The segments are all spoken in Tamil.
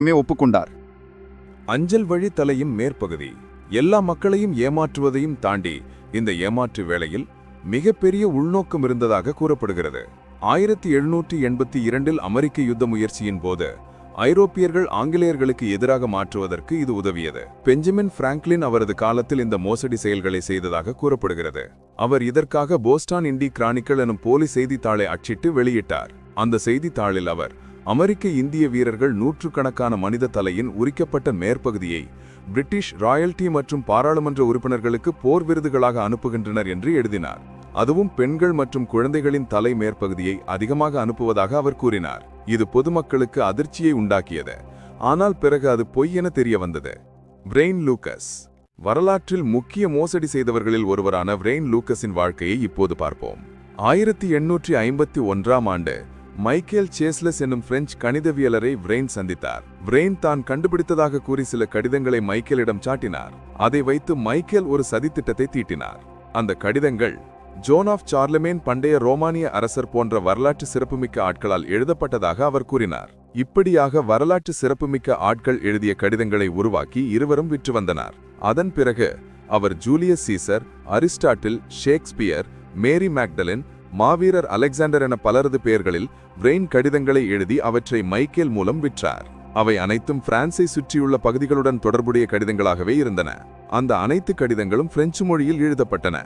ஒப்புக்கொண்டார். அஞ்சல் வழி தலையும் மேற்பகுதி. எல்லா மக்களையும் ஏமாற்றுவதையும் தாண்டி இந்த ஏமாற்று வேளையில் மிகப்பெரிய உள்நோக்கம் இருந்ததாக கூறப்படுகிறது. ஆயிரத்தி எழுநூற்றி எண்பத்தி இரண்டில் அமெரிக்க யுத்த முயற்சியின் போது ஐரோப்பியர்கள் ஆங்கிலேயர்களுக்கு எதிராக மாற்றுவதற்கு இது உதவியது. பெஞ்சமின் பிராங்க்லின் அவரது காலத்தில் இந்த மோசடி செயல்களை செய்ததாக கூறப்படுகிறது. அவர் இதற்காக போஸ்டான் இண்டி கிரானிக்கல் எனும் போலி செய்தித்தாளை அச்சிட்டு வெளியிட்டார். அந்த செய்தித்தாளில் அவர் அமெரிக்க இந்திய வீரர்கள் நூற்றுக்கணக்கான மனித தலையின் உரிக்கப்பட்ட மேற்பகுதியை பிரிட்டிஷ் ராயல்டி மற்றும் பாராளுமன்ற உறுப்பினர்களுக்கு போர் விருதுகளாக அனுப்புகின்றனர் என்று எழுதினார். அதுவும் பெண்கள் மற்றும் குழந்தைகளின் தலை மேற்பகுதியை அதிகமாக அனுப்புவதாக அவர் கூறினார். இது பொதுமக்களுக்கு அதிர்ச்சியை உண்டாக்கியது. ஆனால் பிறகு அது பொய் என தெரிய வந்தது. Brian Lucas. வரலாற்றில் முக்கிய மோசடி செய்தவர்களில் ஒருவரான பிரெயின் லூக்கஸின் வாழ்க்கையை இப்போது பார்ப்போம். ஆயிரத்தி எண்ணூற்றி ஐம்பத்தி ஒன்றாம் ஆண்டு மைக்கேல் சேஸ்லஸ் என்னும் பிரெஞ்சு கணிதவியலரை விரெயின் சந்தித்தார். விரெயின் தான் கண்டுபிடித்ததாக கூறி சில கடிதங்களை மைக்கேலிடம் சாட்டினார். அதை வைத்து மைக்கேல் ஒரு சதித்திட்டத்தை தீட்டினார். அந்த கடிதங்கள் ஜோன் ஆஃப் சார்லமேன் பண்டைய ரோமானிய அரசர் போன்ற வரலாற்று சிறப்புமிக்க ஆட்களால் எழுதப்பட்டதாக அவர் கூறினார். இப்படியாக வரலாற்று சிறப்புமிக்க ஆட்கள் எழுதிய கடிதங்களை உருவாக்கி இருவரும் விற்று வந்தனர். அதன் பிறகு அவர் Julius Caesar Aristotle Shakespeare Mary Magdalene மாவீரர் அலெக்சாண்டர் என பலரது பெயர்களில் பிரெயின் கடிதங்களை எழுதி அவற்றை மைக்கேல் மூலம் விற்றார். அவை அனைத்தும் பிரான்சை சுற்றியுள்ள பகுதிகளுடன் தொடர்புடைய கடிதங்களாகவே இருந்தன. அந்த அனைத்து கடிதங்களும் பிரெஞ்சு மொழியில் எழுதப்பட்டன.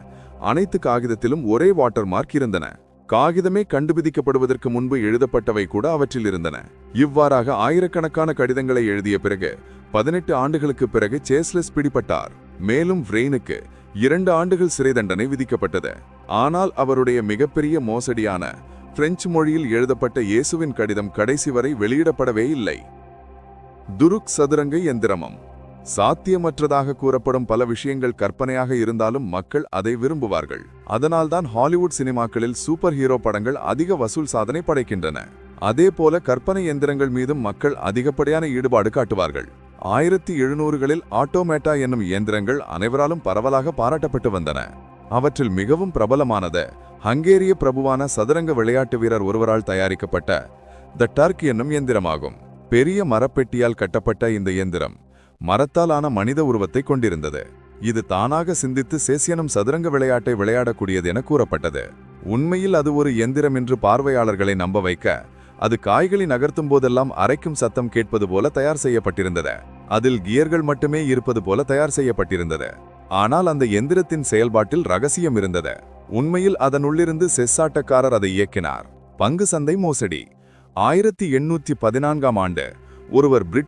அனைத்து காகிதத்திலும் ஒரே வாட்டர் மார்க் இருந்தன. காகிதமே கண்டுபிடிக்கப்படுவதற்கு முன்பு எழுதப்பட்டவை கூட அவற்றில் இருந்தன. இவ்வாறாக ஆயிரக்கணக்கான கடிதங்களை எழுதிய பிறகு பதினெட்டு ஆண்டுகளுக்கு பிறகு சேஸ்லெஸ் பிடிபட்டார். மேலும் விரெயினுக்கு இரண்டு ஆண்டுகள் சிறை தண்டனை விதிக்கப்பட்டது. ஆனால் அவருடைய மிகப்பெரிய மோசடியான பிரெஞ்சு மொழியில் எழுதப்பட்ட இயேசுவின் கடிதம் கடைசி வரை வெளியிடப்படவே இல்லை. துருக் சதுரங்க எந்திரமம். சாத்தியமற்றதாக கூறப்படும் பல விஷயங்கள் கற்பனையாக இருந்தாலும் மக்கள் அதை விரும்புவார்கள். அதனால்தான் ஹாலிவுட் சினிமாக்களில் சூப்பர் ஹீரோ படங்கள் அதிக வசூல் சாதனை படைக்கின்றன. அதே போல கற்பனை எந்திரங்கள் மீதும் மக்கள் அதிகப்படியான ஈடுபாடு காட்டுவார்கள். ஆயிரத்தி எழுநூறுகளில் ஆட்டோமேட்டா என்னும் இயந்திரங்கள் அனைவராலும் பரவலாக பாராட்டப்பட்டு வந்தன. அவற்றில் மிகவும் பிரபலமானது ஹங்கேரிய பிரபுவான சதுரங்க விளையாட்டு வீரர் ஒருவரால் தயாரிக்கப்பட்ட த டர்க் என்னும் இயந்திரமாகும். பெரிய மரப்பெட்டியால் கட்டப்பட்ட இந்த இயந்திரம் மரத்தாலான மனித உருவத்தை கொண்டிருந்தது. இது தானாக சிந்தித்து சேசியனும் சதுரங்க விளையாட்டை விளையாடக்கூடியது என கூறப்பட்டது. உண்மையில் அது ஒரு எந்திரம் என்று பார்வையாளர்களை நம்ப வைக்க அது காய்களை நகர்த்தும் போதெல்லாம் அரைக்கும் சத்தம் கேட்பது போல தயார் செய்யப்பட்டிருந்தது. அதில் கியர்கள் மட்டுமே இருப்பது போல தயார் செய்யப்பட்டிருந்தது. ஆனால் அந்த எந்திரத்தின் செயல்பாட்டில் ரகசியம் இருந்தது. உண்மையில் அதனுள்ளிருந்து செஸ்ஸாட்டக்காரர் அதை இயக்கினார். பங்கு சந்தை மோசடி. ஆயிரத்தி எண்ணூத்தி பதினான்காம் ஆண்டு ஒருவர் பிரிட்